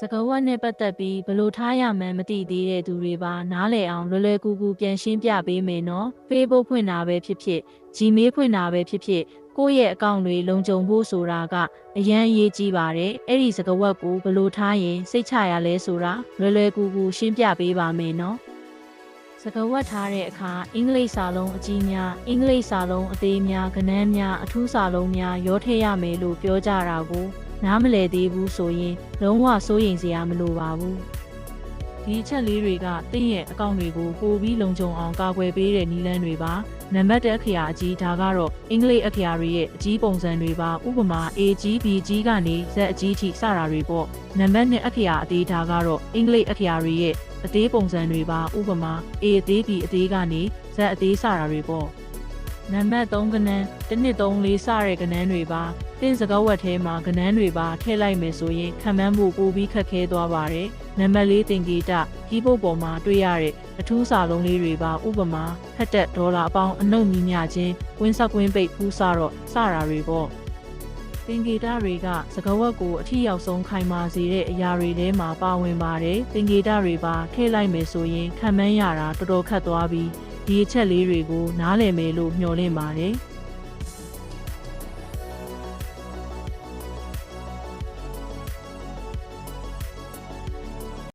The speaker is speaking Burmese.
စကားဝတ်နဲ့ပတ်သက်ပြီးဘယ်လို့ထားရမှန်းမသိသေးတဲ့သူတွေပါနားလည်အောင်လွယ်လွယ်ကူကူပြန်ရှင်းပြပေးမယ်နော် Facebook ဖွင့်တာပဲဖြစ်ဖြစ် Gmail ဖွင့်တာပဲဖြစ်ဖြစ်ကိုယ့်ရဲ့အကောင့်တွေလုံခြုံဖို့ဆိုတာကအရန်အရေးကြီးပါတယ်အဲ့ဒီစကားဝတ်ကိုဘယ်လို့ထားရင်စိတ်ချရလဲဆိုတာလွယ်လွယ်ကူကူရှင်းပြပေးပါမယ်နော်စကားဝတ်ထားတဲ့အခါအင်္ဂလိပ်စာလုံးအကြီးများအင်္ဂလိပ်စာလုံးအသေးများကဏန်းများအထူးစာလုံးများရောထည့်ရမယ်လို့ပြောကြတာကို နားမလည်သေးဘူးဆိုရင်လုံးဝစိုးရိမ်စရာမလိုပါဘူးဒီအချက်လေးတွေကတင့်ရဲ့အကောင့်တွေကိုပိုပြီးလုံခြုံအောင်ကာကွယ်ပေးတဲ့နည်းလမ်းတွေပါနံပါတ်1အခရာအကြီးဒါကတော့အင်္ဂလိပ်အခရာတွေရဲ့အကြီးပုံစံတွေပါဥပမာ A ကြီး B ကြီးကနေ Z အကြီးထိစတာတွေပေါ့နံပါတ်2အခရာအသေးဒါကတော့အင်္ဂလိပ်အခရာတွေရဲ့အသေးပုံစံတွေပါဥပမာ A အသေး B အသေးကနေ Z အသေးစတာတွေပေါ့ နံပါတ်3ကဏ္ဍ1 2 3 4စတဲ့ကဏ္ဍတွေပါတင့်စကားဝတ်ထဲမှာကဏ္ဍတွေပါထည့်လိုက်မယ်ဆိုရင်ခံမှန်းဖို့ပိုပြီးခက်ခဲသွားပါတယ်နံပါတ်4သင်္ကေတကီးဘုတ်ပေါ်မှာတွေ့ရတဲ့အထူးစာလုံးလေးတွေပါဥပမာဖက်တက်ဒေါ်လာအပေါင်းအနှုတ်ညီမျှချင်းဝင်းဆက်ကွင်းပိတ်ဖူးစတော့စတာတွေပေါ့သင်္ကေတတွေကစကားဝတ်ကိုအထီရောက်ဆုံးခိုင်မာစေတဲ့အရာတွေထဲမှာပါဝင်ပါတယ်သင်္ကေတတွေပါထည့်လိုက်မယ်ဆိုရင်ခံမှန်းရတာတော်တော်ခက်သွားပြီး ဒီအချက်လေးတွေကိုနားလည်မယ်လို့မျှော်လင့်ပါတယ်။